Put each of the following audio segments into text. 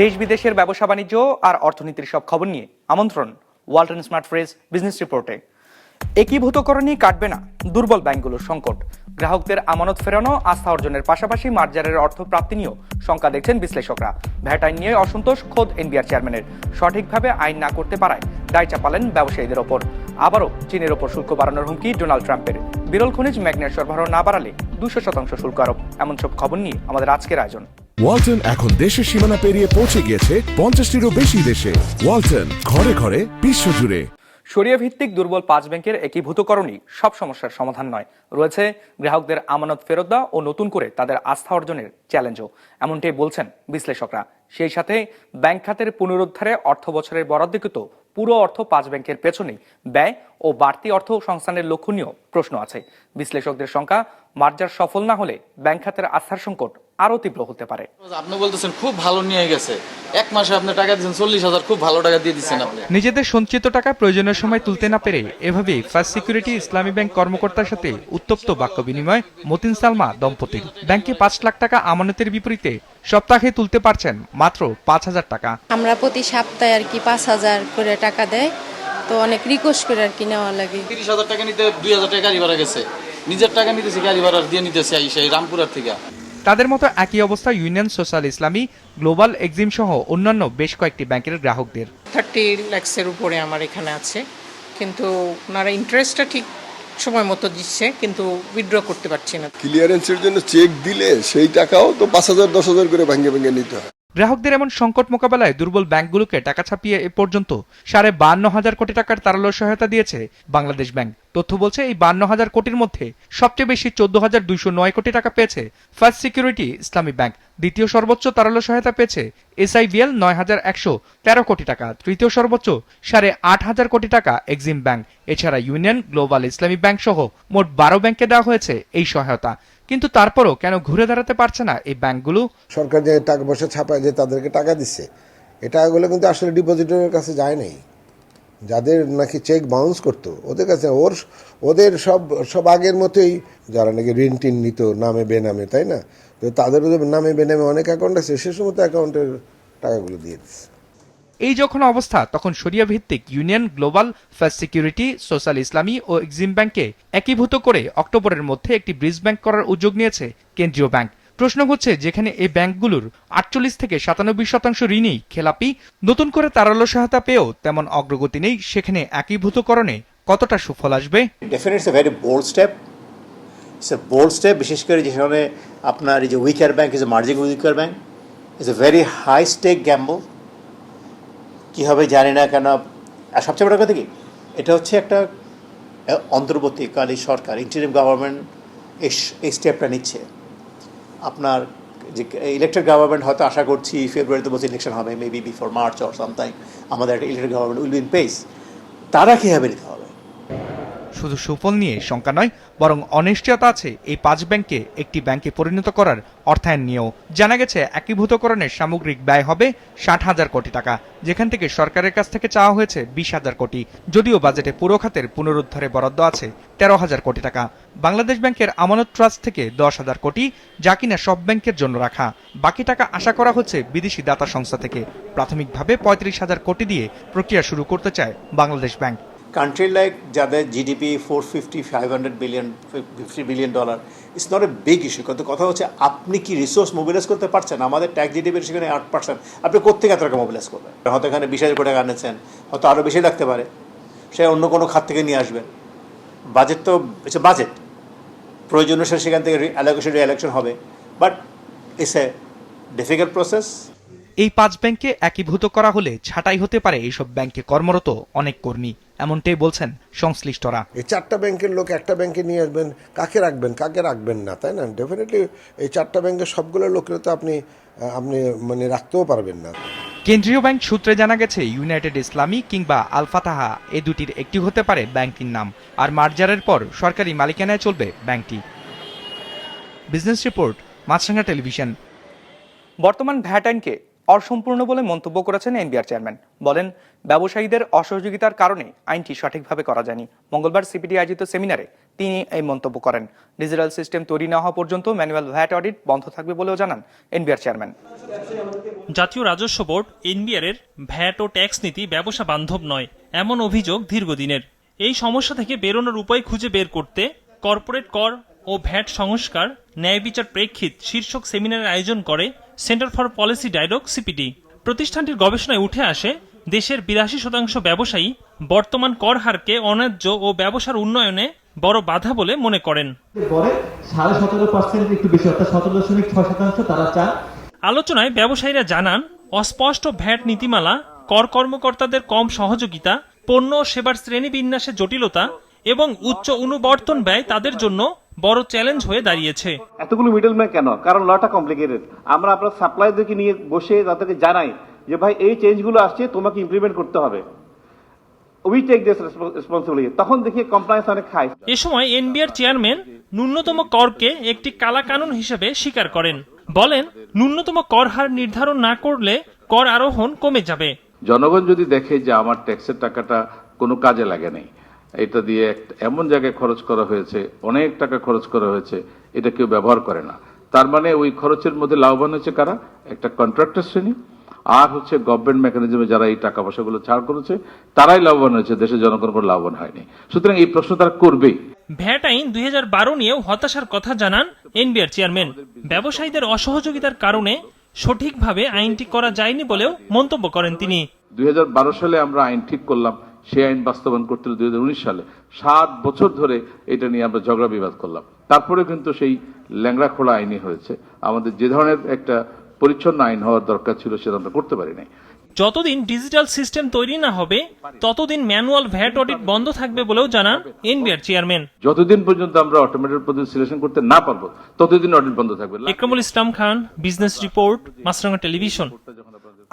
দেশ বিদেশের ব্যবসা বাণিজ্য আর অর্থনীতির সব খবর নিয়ে। আমন্ত্রণ, ওয়ালটন স্মার্ট ফ্রেজ বিজনেস রিপোর্টে। একীভূতকরণই কাটবে না দুর্বল ব্যাংকগুলোর সংকট। গ্রাহকদের আমানত ফেরানো, আস্থা অর্জনের পাশাপাশি মার্জারের অর্থ প্রাপ্তি নিয়েও শঙ্কা দেখছেন বিশ্লেষকরা। ভ্যাট আইন নিয়ে অসন্তোষ খোদ এনবিআর চেয়ারম্যানের। সঠিকভাবে আইন না করতে পারায় দায় চাপালেন ব্যবসায়ীদের ওপর। আবারও চীনের ওপর শুল্ক বাড়ানোর হুমকি ডোনাল্ড ট্রাম্পের। বিরল খনিজ ম্যাগনেট সরবরাহ না বাড়ালে দুশো শতাংশ শুল্ক আরোপ। এমন সব খবর নিয়ে আমাদের আজকের আয়োজন। ওয়ালটন এখন দেশের সীমানা পেরিয়ে পৌঁছে গিয়েছে পঞ্চাশটিরও বেশি দেশে। ওয়ালটন ঘরে ঘরে বিশ্বজুড়ে সরিয়া ভিত্তিক দুর্বল পাঁচ ব্যাংকের একীভূতকরণই সব সমস্যার সমাধান নয়। রয়েছে গ্রাহকদের আমানত ফেরত দেওয়া ও নতুন করে তাদের আস্থা অর্জনের চ্যালেঞ্জও। এমনটাই বলছেন বিশ্লেষকরা। সেই সাথে ব্যাংক খাতের পুনরুদ্ধারে অর্থ বছরের বরাদ্দকৃত পুরো অর্থ পাঁচ ব্যাংকের পেছনেই। ব্যয় ও বাড়তি অর্থ সংস্থানের লক্ষণীয় প্রশ্ন আছে। বিশ্লেষকদের সংখ্যা মার্জার সফল না হলে ব্যাংক খাতের আস্থার সংকট। আরও তীব্র হতে পারে। আপনি বলতেছেন খুব ভালো নিয়ে গেছে। এক মাসে আপনি টাকা দিচ্ছেন চল্লিশ হাজার খুব ভালো টাকা দিয়ে দিচ্ছেন আপনি। নিজেদের সঞ্চিত টাকা প্রয়োজনের সময় তুলতে না পেরে এভাবেই ফার্স্ট সিকিউরিটি ইসলামী ব্যাংক কর্মকর্তার সাথে উত্তপ্ত বাক্য বিনিময় মতিন সালমা দম্পতির ব্যাংকে পাঁচ লাখ টাকা আমানতের বিপরীতে সপ্তাহে তুলতে পারছেন মাত্র পাঁচ হাজার টাকা। আমরা প্রতি সপ্তাহে আর কি পাঁচ হাজার করে টাকা দেয় তো অনেক রিকোয়েস্ট করে আর কি নেওয়া লাগে। তিরিশ হাজার টাকা নিতে দুই হাজার টাকা গাড়ি ভাড়া গেছে। নিজের টাকা নিতেছে গাড়ি ভাড়া দিয়ে নিতেছে এই সেই রামপুরার থেকে। তাদের মতো একই অবস্থা Union Social Islami Global Exim সহ অন্যান্য বেশ কয়েকটি ব্যাংকের গ্রাহকদের। থার্টি ল্যাক্সের উপরে আমার এখানে আছে। কিন্তু ওনারা ইন্টারেস্টটা ঠিক সময় মতো দিচ্ছে কিন্তু উইথড্র করতে পারছি না। ক্লিয়ারেন্সের জন্য চেক দিলে সেই টাকাও তো পাঁচ হাজার দশ হাজার করে ভাঙ্গে ভেঙে নিতে হয়। গ্রাহকদের এমন সংকট মোকাবেলায় দুর্বল ব্যাংকগুলোকে টাকা ছাপিয়ে এ পর্যন্ত সাড়ে বান্ন হাজার কোটি টাকার তারালো সহায়তা দিয়েছে বাংলাদেশ ব্যাংক। তথ্য বলছে, এই বান্ন হাজার কোটির মধ্যে সবচেয়ে বেশি চোদ্দ হাজার দুইশো নয় কোটি টাকা পেয়েছে ফার্স্ট সিকিউরিটি ইসলামী ব্যাংক, দ্বিতীয় সর্বোচ্চ তারালো সহায়তা পেয়েছে এসআইবিএল নয় হাজার একশো তেরো কোটি টাকা, তৃতীয় সর্বোচ্চ সাড়ে আট হাজার কোটি টাকা এক্সিম ব্যাংক, এছাড়া ইউনিয়ন, গ্লোবাল ইসলামী ব্যাংক সহ মোট বারো ব্যাংকে দেওয়া হয়েছে এই সহায়তা। কিন্তু তারপরও কেন ঘুরে দাঁড়াতে পারছে না এই ব্যাংকগুলো? সরকার যে টাকা পয়সা ছাপায় যে তাদেরকে টাকা দিচ্ছে এই টাকাগুলো কিন্তু আসলে ডিপোজিটরের কাছে যায় নাই। যাদের নাকি চেক বাউন্স করতো, ওদের কাছে ওর, ওদের সব সব আগের মতোই যারা নাকি ঋণ টিন নিত, নামে বেনামে, তাই না? তো তাদের নামে বেনামে অনেক অ্যাকাউন্ট আছে, সে সমস্ত অ্যাকাউন্টের টাকাগুলো দিয়ে দিচ্ছে এই যখন অবস্থা, তখন শরিয়া ভিত্তিক Union, Global First Security, Social Islami ও এক্সিম ব্যাংকে একীভূত করে অক্টোবরের মধ্যে একটি ব্রিজ ব্যাংক করার উদ্যোগ নিয়েছে কেন্দ্রীয় ব্যাংক। প্রশ্ন হচ্ছে, যেখানে এই ব্যাংকগুলোর আটচল্লিশ থেকে সাতানব্বই শতাংশ ঋণই খেলাপি, নতুন করে তারালো সহায়তা পেয়েও তেমন অগ্রগতি নেই, সেখানে একীভূতকরণে কতটা সুফল আসবে? বোল্ড স্টেপ বিশেষ করে যেখানে আপনার এই যে weaker bank is a merging weaker bank. Is a very high stake gamble কী হবে জানি না কেন? আর সবচেয়ে বড় কথা কি? এটা হচ্ছে একটা অন্তর্বর্তীকালীন সরকার ইন্টারিম গভর্নমেন্ট এই স্টেপটা নিচ্ছে। আপনার যে ইলেকটেড গভর্নমেন্ট হয়তো আশা করছি ফেব্রুয়ারিতে বসে ইলেকশন হবে maybe before March or sometime আমাদের একটা elected government will be in place তারা কীভাবে নিতে হবে? শুধু সুফল নিয়ে শঙ্কা নয়, বরং অনিশ্চয়তা আছে এই পাঁচ ব্যাংকে একটি ব্যাংকে পরিণত করার অর্থায়ন নিয়েও। জানা গেছে, একীভূতকরণের সামগ্রিক ব্যয় হবে ষাট হাজার কোটি টাকা, যেখান থেকে সরকারের কাছ থেকে চাওয়া হয়েছে বিশ হাজার কোটি। যদিও বাজেটে পুরো খাতের পুনরুদ্ধারে বরাদ্দ আছে তেরো হাজার কোটি টাকা। বাংলাদেশ ব্যাংকের আমানত ট্রাস্ট থেকে দশ হাজার কোটি যা কিনা সব ব্যাংকের জন্য রাখা। বাকি টাকা আশা করা হচ্ছে বিদেশি দাতা সংস্থা থেকে। প্রাথমিকভাবে পঁয়ত্রিশ হাজার কোটি দিয়ে প্রক্রিয়া শুরু করতে চায় বাংলাদেশ ব্যাংক। কান্ট্রি লাইক যাদের GDP four fifty five hundred billion fifty billion dollar it's not a big issue কিন্তু কথা হচ্ছে, আপনি কি রিসোর্স মোবিলাইজ করতে পারছেন? আমাদের ট্যাক্স জিডিপির সেখানে আট পার্সেন্ট আপনি কোথেকে এত টাকা মোবিলাইজ করবেন? হয়তো এখানে বিশ হাজার কোটি টাকা আনেছেন হয়তো আরও বেশি লাগতে পারে। সে অন্য কোনো খাত থেকে নিয়ে আসবেন বাজেট তো ইটস বাজেট প্রয়োজন অনুসারে সেখান থেকে অ্যালোকেশন রিঅ্যালেকশন হবে। But it's a difficult process এই পাঁচ ব্যাংকে একীভূত করা হলে ছাঁটাই হতে পারে এইসব ব্যাংকে কর্মরত অনেক কর্মী এমনটাই বলছেন সংশ্লিষ্টরা। এই চারটা ব্যাংকের লোক একটা ব্যাংকে নিয়ে আসবেন কাকে রাখবেন কাকে রাখবেন না তাই না? ডেফিনেটলি এই চারটা ব্যাংকের সবগুলো লোকের তো আপনি আপনি মানে রাখতেও পারবেন না। কেন্দ্রীয় ব্যাংক সূত্রে জানা গেছে ইউনাইটেড ইসলামী কিংবা আলফাতাহা এ দুটির একটি হতে পারে ব্যাংকটির নাম আর মার্জারের পর সরকারি মালিকানায় চলবে ব্যাংকটি। Business Report Maasranga Television. বর্তমান ভ্যাট আইনকে অসম্পূর্ণ বলে মন্তব্য করেছেন এনবিআর চেয়ারম্যান। বলেন, ব্যবসায়ীদের অসহযোগিতার কারণে আইনটি সঠিকভাবে করা যায়নি। মঙ্গলবার সিপিডি আয়োজিত সেমিনারে তিনি এই মন্তব্য করেন। ডিজিটাল সিস্টেম তৈরি না হওয়া পর্যন্ত ম্যানুয়াল ভ্যাট অডিট বন্ধ থাকবে বলেও জানান এনবিআর চেয়ারম্যান। জাতীয় রাজস্ব বোর্ড, এনবিআর এর ভ্যাট ও ট্যাক্স নীতি ব্যবসা বান্ধব নয়, এমন অভিযোগ দীর্ঘদিনের। এই সমস্যা থেকে বেরোনোর উপায় খুঁজে বের করতে কর্পোরেট কর ও ভ্যাট সংস্কার, ন্যায় বিচার প্রেক্ষিত শীর্ষক সেমিনারের আয়োজন করে Centre for Policy Dialogue CPD প্রতিষ্ঠানটির গবেষণায় উঠে আসে দেশের বিরাশি শতাংশ ব্যবসায়ী বর্তমান কর হারকে অন্যায্য ও ব্যবসার উন্নয়নে বড় বাধা বলে মনে করেন। সাড়ে সতেরো পার্সেন্ট একটু বেশি অর্থাৎ সতেরো দশমিক ছয় শতাংশ তারা চান। আলোচনায় ব্যবসায়ীরা জানান অস্পষ্ট ভ্যাট নীতিমালা কর কর্মকর্তাদের কম সহযোগিতা পণ্য ও সেবার শ্রেণীবিন্যাসে জটিলতা এবং উচ্চ অনুবর্তন ব্যয় তাদের জন্য বড় চ্যালেঞ্জ হয়ে দাঁড়িয়েছে। এতগুলো মিডলম্যান কেন? কারণ লটা কমপ্লিকেটেড আমরা আপনার সাপ্লাইদেরকে নিয়ে বসে তাদেরকে জানাই যে ভাই এই চেঞ্জগুলো আসছে তোমাকে ইমপ্লিমেন্ট করতে হবে। উই টেক দিস রেসপন্সিবিলিটি তখন দেখি কমপ্লায়েন্স অনেক খায় এ সময় এনবিআর চেয়ারম্যান ন্যূনতম করকে একটি কালা কানুন হিসেবে স্বীকার করেন। বলেন ন্যূনতম কর হার নির্ধারণ না করলে কর আরোহণ কমে যাবে। জনগণ যদি দেখে যে আমার ট্যাক্সের টাকাটা কোনো কাজে লাগে নাই এটা দিয়ে এমন জায়গায় খরচ করা হয়েছে অনেক টাকা খরচ করা হয়েছে এটা কেউ ব্যবহার করে না। তার মানে ওই খরচের মধ্যে লাভবান হয়েছে কারা? একটা কন্ট্রাক্টর শ্রেণি আর হচ্ছে গভর্নমেন্ট মেকানিজমে যারা এই টাকা পয়সাগুলো ছাড় করেছে তারাই লাভবান হয়েছে দেশের জনগণ কোনো লাভবান হয়নি। সুতরাং এই প্রশ্ন তারা করবেই। ভ্যাট আইন দুই বারো নিয়েও হতাশার কথা জানান এনবিআর চেয়ারম্যান। ব্যবসায়ীদের অসহযোগিতার কারণে সঠিকভাবে আইনটি করা যায়নি বলেও মন্তব্য করেন তিনি। দুই হাজার বারো সালে আমরা আইন ঠিক করলাম সেই আইন বাস্তবায়ন করতে দুই সালে। সাত বছর ধরে এটা নিয়ে আমরা ঝগড়া বিবাদ করলাম। তারপরে কিন্তু সেই ল্যাংড়া খোলা আইনই হয়েছে। আমাদের যে ধরনের একটা পরিচ্ছন্ন আইন হওয়ার দরকার ছিল সেটা আমরা করতে পারি নাই। যতদিন ডিজিটাল সিস্টেম তৈরি না হবে ততদিন ম্যানুয়াল ভ্যাট অডিট বন্ধ থাকবে বলেও জানান এনবিআর চেয়ারম্যান। যতদিন পর্যন্ত আমরা অটোমেটেড পদ্ধতি সিলেকশন করতে না পারব ততদিন অডিট বন্ধ থাকবে। Ikramul Islam Khan Business Report Maasranga Television.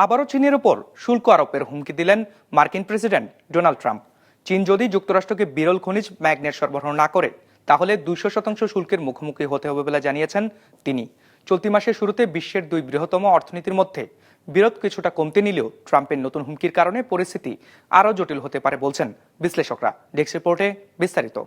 আবারও চীনের উপর শুল্ক আরোপের হুমকি দিলেন মার্কিন প্রেসিডেন্ট ডোনাল্ড ট্রাম্প। চীন যদি যুক্তরাষ্ট্রকে বিরল খনিজ ম্যাগনেট সরবরাহ না করে, তাহলে দুইশো শতাংশ শুল্কের মুখোমুখি হতে হবে বলে জানিয়েছেন তিনি। চলতি মাসের শুরুতে বিশ্বের দুই বৃহত্তম অর্থনীতির মধ্যে বিরোধ কিছুটা কমতে নিলেও ট্রাম্পের নতুন হুমকির কারণে পরিস্থিতি আরও জটিল হতে পারে বলছেন বিশ্লেষকরা। ডেস্ক রিপোর্টে বিস্তারিত।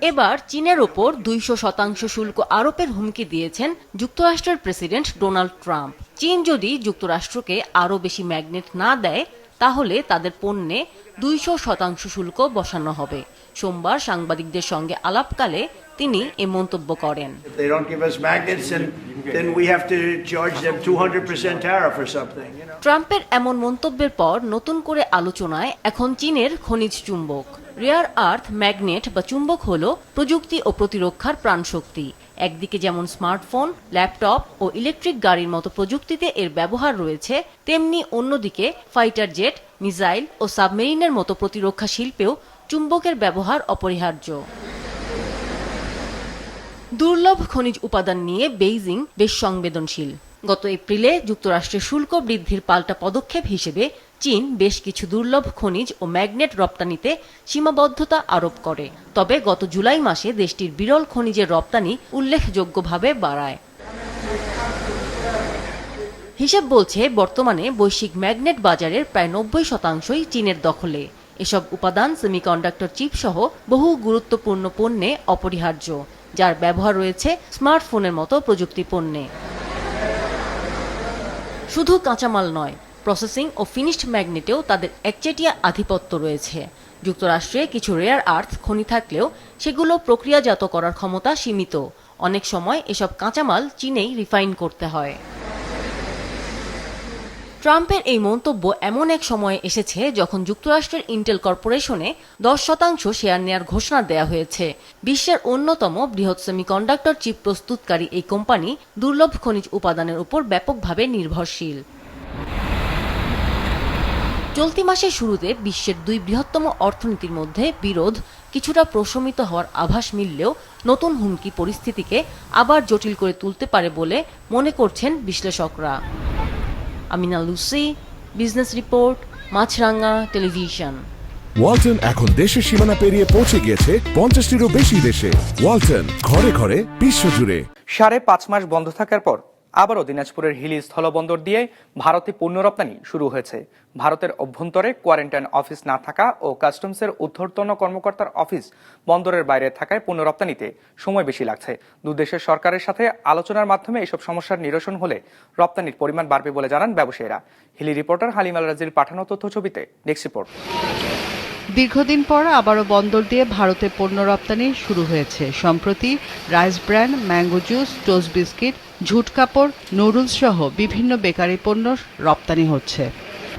এবার চীনের ওপর দুইশো শতাংশ শুল্ক আরোপের হুমকি দিয়েছেন যুক্তরাষ্ট্রের প্রেসিডেন্ট ডোনাল্ড ট্রাম্প। চীন যদি যুক্তরাষ্ট্রকে আরও বেশি ম্যাগনেট না দেয়, তাহলে তাদের পণ্যে দুইশো শতাংশ শুল্ক বসানো হবে। সোমবার সাংবাদিকদের সঙ্গে আলাপকালে তিনি এ মন্তব্য করেন। ট্রাম্পের এমন মন্তব্যের পর নতুন করে আলোচনায় এখন চীনের খনিজ চুম্বক। রেয়ার আর্থ ম্যাগনেট বা চুম্বক হল প্রযুক্তি ও প্রতিরক্ষার প্রাণশক্তি। একদিকে যেমন স্মার্টফোন ল্যাপটপ ও ইলেকট্রিক গাড়ির মতো প্রযুক্তিতে এর ব্যবহার রয়েছে তেমনি অন্যদিকে ফাইটার জেট মিসাইল ও সাবমেরিনের মতো প্রতিরক্ষা শিল্পেও চুম্বকের ব্যবহার অপরিহার্য। দুর্লভ খনিজ উপাদান নিয়ে বেইজিং বেশ সংবেদনশীল। গত এপ্রিলে যুক্তরাষ্ট্রের শুল্ক বৃদ্ধির পাল্টা পদক্ষেপ হিসেবে চীন বেশ কিছু দুর্লভ খনিজ ও ম্যাগনেট রপ্তানিতে সীমাবদ্ধতা আরোপ করে। তবে গত জুলাই মাসে দেশটির বিরল খনিজের রপ্তানি উল্লেখযোগ্যভাবে বাড়ায়। হিসেব বলছে, বর্তমানে বৈশ্বিক ম্যাগনেট বাজারের প্রায় নব্বই শতাংশই চীনের দখলে। এসব উপাদান সেমিকন্ডাক্টর চিপ সহ বহু গুরুত্বপূর্ণ পণ্যে অপরিহার্য। যার ব্যবহার রয়েছে স্মার্টফোনের মতো প্রযুক্তি পণ্যে। শুধু কাঁচামাল নয়, প্রসেসিং ও ফিনিশড ম্যাগনেটেও তাদের একচেটিয়া আধিপত্য রয়েছে। যুক্তরাষ্ট্রে কিছু রেয়ার আর্থ খনি থাকলেও সেগুলো প্রক্রিয়াজাত করার ক্ষমতা সীমিত। অনেক সময় এসব কাঁচামাল চীনেই রিফাইন করতে হয়। ট্রাম্পের এই মন্তব্য এমন এক সময়ে এসেছে যখন যুক্তরাষ্ট্রের ইন্টেল কর্পোরেশনে দশ শতাংশ শেয়ার নেয়ার ঘোষণা দেয়া হয়েছে। বিশ্বের অন্যতম বৃহৎ সেমিকন্ডাক্টর চিপ প্রস্তুতকারী এই কোম্পানি দুর্লভ খনিজ উপাদানের উপর ব্যাপকভাবে নির্ভরশীল। চলতি মাসের শুরুতে বিশ্বের দুই বৃহত্তম অর্থনীতির মধ্যে বিরোধ কিছুটা প্রশমিত হওয়ার আভাস মিললেও নতুন হুমকি পরিস্থিতিকে আবার জটিল করে তুলতে পারে বলে মনে করছেন বিশ্লেষকরা। Amina Lucy Business Report Maasranga Television. Walton এখন দেশের সীমানা পেরিয়ে পৌঁছে গিয়েছে পঞ্চাশটিরও বেশি দেশে। ওয়ালটন ঘরে ঘরে বিশ্বজুড়ে। সাড়ে পাঁচ মাস বন্ধ থাকার পর আবারও দিনাজপুরের হিলি স্থলবন্দর দিয়ে ভারতে পণ্য রপ্তানি শুরু হয়েছে। ভারতের অভ্যন্তরে কোয়ারেন্টাইন অফিস না থাকা ও কাস্টমসের ঊর্ধ্বতন কর্মকর্তার অফিস বন্দরের বাইরে থাকায় পণ্য রপ্তানিতে সময় বেশি লাগছে। দুদেশের সরকারের সাথে আলোচনার মাধ্যমে এসব সমস্যার নিরসন হলে রপ্তানির পরিমাণ বাড়বে বলে জানান ব্যবসায়ীরা। হিলি রিপোর্টার হালিমাল রাজির পাঠানো তথ্য ছবিতে নেক্সট রিপোর্ট। দীর্ঘদিন পর আবারও বন্দর দিয়ে ভারতে পণ্য রপ্তানি শুরু হয়েছে। সম্প্রতি rice brand, mango juice, toast biscuit, ঝুট কাপড়, নুডলস সহ বিভিন্ন বেকারি পণ্য রপ্তানি হচ্ছে।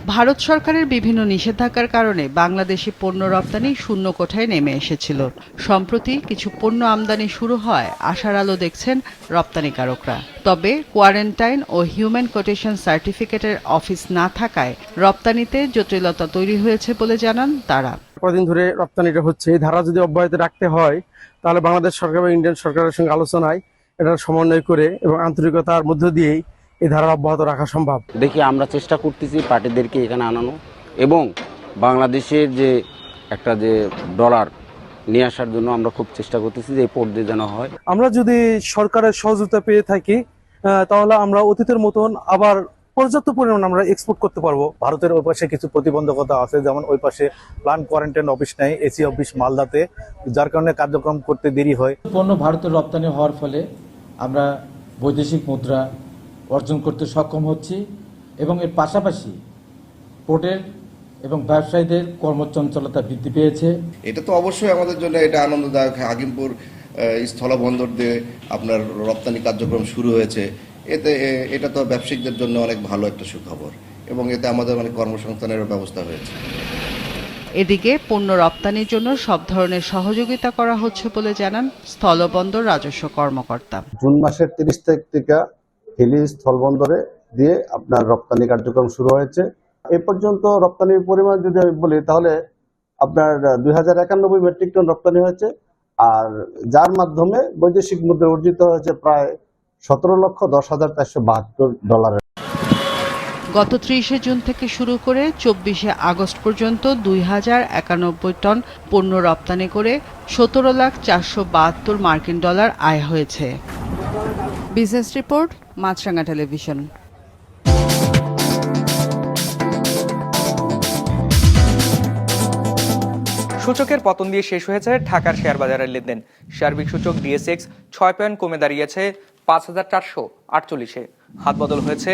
ভারত সরকারের বিভিন্ন নিষেধাজ্ঞার কারণে বাংলাদেশি পণ্য রপ্তানি শূন্য কোঠায় নেমে এসেছিল। সম্প্রতি কিছু পণ্য আমদানি শুরু হয়, আশার আলো দেখছেন রপ্তানিকারকরা। তবে কোয়ারেন্টাইন ও হিউম্যান কোটেশন সার্টিফিকেটের অফিস না থাকায় রপ্তানিতে জটিলতা তৈরি হয়েছে বলে জানান তারা। কদিন ধরে রপ্তানিটা হচ্ছে। এই ধারা যদি অব্যাহত রাখতে হয়, তাহলে বাংলাদেশ সরকার বা ইন্ডিয়ান সরকারের সঙ্গে আলোচনায় এটার সমন্বয় করে এবং আন্তরিকতার মধ্য দিয়েই এই ধারা অব্যাহত রাখা সম্ভব। দেখি আমরা চেষ্টা করতেছি পার্টিদেরকে এখানে আনানো এবং বাংলাদেশের যে একটা যে ডলার নিয়ে আসার জন্য আমরা খুব চেষ্টা করতেছি যে এই পোর্ট দিয়ে যেন হয়। আমরা যদি সরকারের সহযোগিতা পেয়ে থাকি তাহলে আমরা অতীতের মতন আবার পর্যাপ্ত পরিমাণ আমরা এক্সপোর্ট করতে পারব। ভারতের ওই পাশে কিছু প্রতিবন্ধকতা আছে যেমন ওই পাশে প্লান কোয়ারেন্টাইন অফিস নেই এসি অফিস মালদাতে যার কারণে কার্যক্রম করতে দেরি হয়। পণ্য ভারতের রপ্তানি হওয়ার ফলে আমরা বৈদেশিক মুদ্রা অর্জন করতে সক্ষম হচ্ছি এবং এর পাশাপাশি পোর্টের এবং ব্যবসায়ীদের কর্মচঞ্চলতা বৃদ্ধি পেয়েছে। এটা তো অবশ্যই আমাদের জন্য এটা আনন্দদায়ক। হাকিমপুর আহ, স্থলবন্দর দিয়ে আপনার রপ্তানি কার্যক্রম শুরু হয়েছে। এতে এটা তো ব্যবসায়িকদের জন্য অনেক ভালো একটা সুখবর এবং এতে আমাদের অনেক কর্মসংস্থানের ব্যবস্থা হয়েছে। এদিকে পণ্য রপ্তানির জন্য সব ধরনের সহযোগিতা করা হচ্ছে বলে জানান স্থলবন্দর রাজস্ব কর্মকর্তা। জুন মাসের তিরিশ তারিখ থেকে হিলি স্থলবন্দরে দিয়ে আপনার রপ্তানি কার্যক্রম শুরু হয়েছে। এ পর্যন্ত রপ্তানির পরিমাণ যদি আমি বলি, তাহলে আপনার দুই হাজার একানব্বই মেট্রিক টন রপ্তানি হয়েছে আর যার মাধ্যমে বৈদেশিক মুদ্রা অর্জিত হয়েছে প্রায় সতেরো লক্ষ দশ হাজার চারশো বাহাত্তর ডলারের। গত ত্রিশে জুন থেকে শুরু করে চব্বিশে আগস্ট পর্যন্ত দুই হাজার একানব্বই টন পণ্য রপ্তানি করে সতেরো লাখ চারশো বাহাত্তর মার্কিন ডলার আয় হয়েছে। Business Report Maasranga Television. সূচকের পতন দিয়ে শেষ হয়েছে ঢাকার শেয়ার বাজারের লেনদেন। সার্বিক সূচক ডিএসএক্স ছয় পয়েন্ট কমে দাঁড়িয়েছে পাঁচ হাজার চারশো আটচল্লিশে। হাত বদল হয়েছে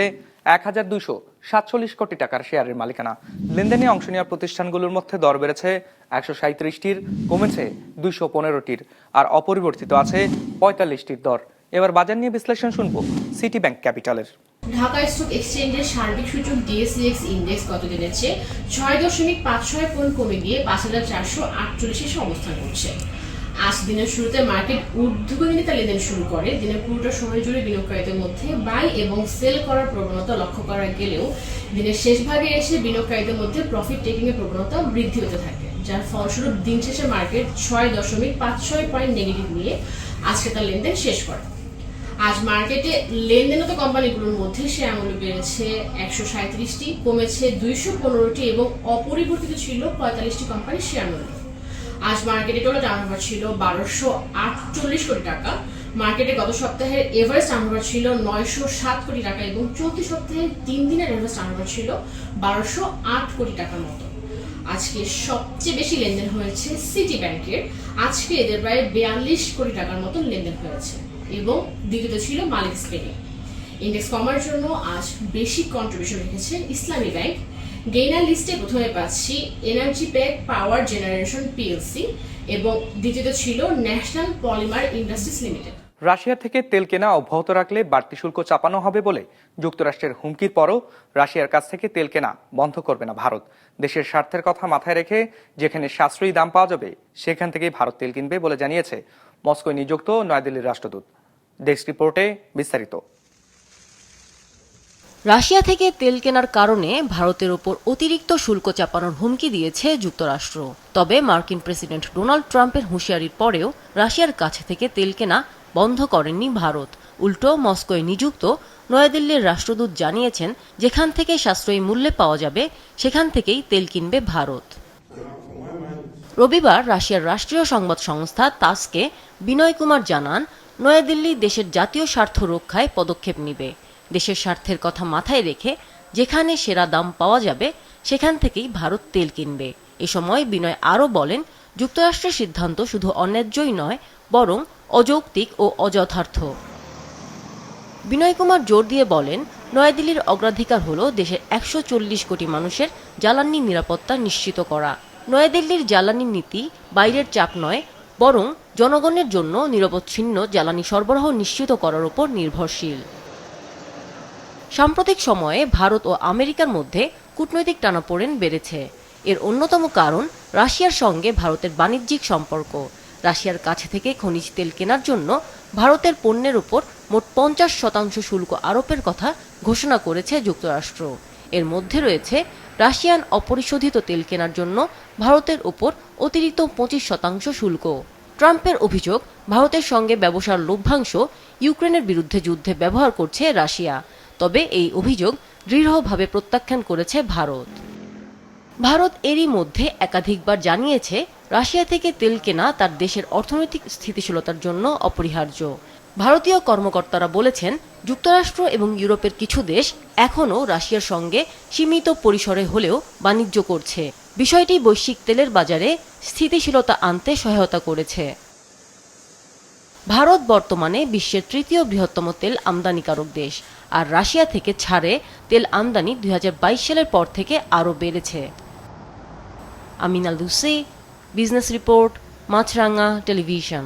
এক হাজার দুইশো সাতচল্লিশ কোটি টাকার শেয়ারের মালিকানা। লেনদেনে অংশ নেওয়া প্রতিষ্ঠানগুলোর মধ্যে দর বেড়েছে একশো সাঁত্রিশটির কমেছে দুইশো পনেরোটির, আর অপরিবর্তিত আছে পঁয়তাল্লিশটির দর। এবার বাজার নিয়ে বিশ্লেষণ শুনব সিটি ব্যাংক ক্যাপিটালের। ঢাকা স্টক এক্সচেঞ্জের সার্বিক সূচক ডিএসইএক্স ইন্ডেক্স গতদিনের চেয়ে ছয় দশমিক পাঁচ ছয় পয়েন্ট কমে গিয়ে পাঁচ হাজার চারশো আটচল্লিশে অবস্থান করছে। আজ দিনের শুরুতে মার্কেট ঊর্ধ্বগতিতে লেনদেন শুরু করে। দিনের পুরোটা সময় জুড়ে বিনিয়োগকারীদের মধ্যে বাই এবং সেল করার প্রবণতা লক্ষ্য করা গেলেও দিনের শেষ ভাগে এসে বিনিয়োগকারীদের মধ্যে প্রফিট টেকিং এর প্রবণতা বৃদ্ধি হতে থাকে, যার ফলস্বরূপ দিন শেষে মার্কেট ছয় দশমিক পাঁচ ছয় পয়েন্ট নেগেটিভ নিয়ে আজকে তার লেনদেন শেষ করে। আজ মার্কেটে লেনদেনত কোম্পানিগুলোর মধ্যে শেয়ার মূল্য বেড়েছে একশো সাঁত্রিশটি কমেছে দুইশো পনেরোটি এবং অপরিবর্তিত ছিল পঁয়তাল্লিশটি কোম্পানির শেয়ার মূল্য। আজ মার্কেটে টোটাল টার্নওভার ছিল বারোশো আটচল্লিশ কোটি টাকা। মার্কেটে গত সপ্তাহের এভারেজ টার্নওভার ছিল নয়শো সাত কোটি টাকা এবং চলতি সপ্তাহে তিন দিনের এভারেজ টার্নওভার ছিল বারোশো আট কোটি টাকার মতো। আজকে সবচেয়ে বেশি লেনদেন হয়েছে সিটি ব্যাংকের আজকে এদের প্রায় বিয়াল্লিশ কোটি টাকার মতো লেনদেন হয়েছে। এবং দ্বিতীয়ত ছিল মালিক স্পেনে ইন্ডেক্স কমার জন্য আজ বেশি কন্ট্রিবিউশন রেখেছে ইসলামী ব্যাংক। গেইনার লিস্টে প্রথমে পাচ্ছি এনার্জি প্যাক পাওয়ার জেনারেশন পিএলসি এবং দ্বিতীয়ত ছিল National Polymer Industries Limited Russia থেকে তেল কেনা অব্যাহত রাখলে বাড়তি শুল্ক চাপানো হবে বলে যুক্তরাষ্ট্রের হুমকির পরও রাশিয়ার কাছ থেকে তেল কেনা বন্ধ করবে না ভারত। দেশের স্বার্থের কথা মাথায় রেখে যেখানে সাশ্রয়ী দাম পাওয়া যাবে, সেখান থেকেই ভারত তেল কিনবে বলে জানিয়েছে মস্কোয় নিযুক্ত নয়াদিল্লির রাষ্ট্রদূত। ডেস্ক রিপোর্টে বিস্তারিত। রাশিয়া থেকে তেল কেনার কারণে ভারতের ওপর অতিরিক্ত শুল্ক চাপানোর হুমকি দিয়েছে যুক্তরাষ্ট্র। তবে মার্কিন প্রেসিডেন্ট ডোনাল্ড ট্রাম্পের হুঁশিয়ারির পরেও রাশিয়ার কাছে থেকে তেল কেনা বন্ধ করেননি ভারত। উল্টো মস্কোয় নিযুক্ত নয়াদিল্লির রাষ্ট্রদূত জানিয়েছেন, যেখান থেকে সাশ্রয়ী মূল্যে পাওয়া যাবে, সেখান থেকেই তেল কিনবে ভারত। রবিবার রাশিয়ার রাষ্ট্রীয় সংবাদ সংস্থা তাসকে বিনয় কুমার জানান নয়াদিল্লি দেশের জাতীয় স্বার্থ রক্ষায় পদক্ষেপ নিবে। দেশের স্বার্থের কথা মাথায় রেখে যেখানে সেরা দাম পাওয়া যাবে, সেখান থেকেই ভারত তেল কিনবে। এ সময় বিনয় আরও বলেন, যুক্তরাষ্ট্রের সিদ্ধান্ত শুধু অন্যায্যই নয়, বরং অযৌক্তিক ও অযথার্থ। বিনয় কুমার জোর দিয়ে বলেন, নয়াদিল্লির অগ্রাধিকার হল দেশের একশো চল্লিশ কোটি মানুষের জ্বালানি নিরাপত্তা নিশ্চিত করা। নয়াদিল্লির জ্বালানি নীতি বাইরের চাপ নয় বরং জনগণের জন্য নিরবচ্ছিন্ন জ্বালানি সরবরাহ নিশ্চিত করার উপর নির্ভরশীল। সাম্প্রতিক সময়ে ভারত ও আমেরিকার মধ্যে কূটনৈতিক টানাপোড়েন বেড়েছে। এর অন্যতম কারণ রাশিয়ার সঙ্গে ভারতের বাণিজ্যিক সম্পর্ক। রাশিয়ার কাছে থেকে খনিজ তেল কেনার জন্য ভারতের পণ্যের উপর মোট পঞ্চাশ শতাংশ শুল্ক আরোপের কথা ঘোষণা করেছে যুক্তরাষ্ট্র। এর মধ্যে রয়েছে রাশিয়ান অপরিশোধিত তেল কেনার জন্য ভারতের উপর অতিরিক্ত পঁচিশ শতাংশ শুল্ক। ট্রাম্পের অভিযোগ, ভারতের সঙ্গে ব্যবসার লভ্যাংশ ইউক্রেনের বিরুদ্ধে যুদ্ধে ব্যবহার করছে রাশিয়া। তবে এই অভিযোগ দৃঢ়ভাবে প্রত্যাখ্যান করেছে ভারত। ভারত এরই মধ্যে একাধিকবার জানিয়েছে, রাশিয়া থেকে তেল কেনা তার দেশের অর্থনৈতিক স্থিতিশীলতার জন্য অপরিহার্য। ভারতীয় কর্মকর্তারা বলেছেন, যুক্তরাষ্ট্র এবং ইউরোপের কিছু দেশ এখনও রাশিয়ার সঙ্গে সীমিত পরিসরে হলেও বাণিজ্য করছে। বিষয়টি বৈশ্বিক তেলের বাজারে স্থিতিশীলতা আনতে সহায়তা করেছে। ভারত বর্তমানে বিশ্বের তৃতীয় বৃহত্তম তেল আমদানিকারক দেশ, আর রাশিয়া থেকে ছাড়ে তেল আমদানি দুই হাজার বাইশ সালের পর থেকে আরও বেড়েছে। Amina Lucy Business Report Maasranga Television.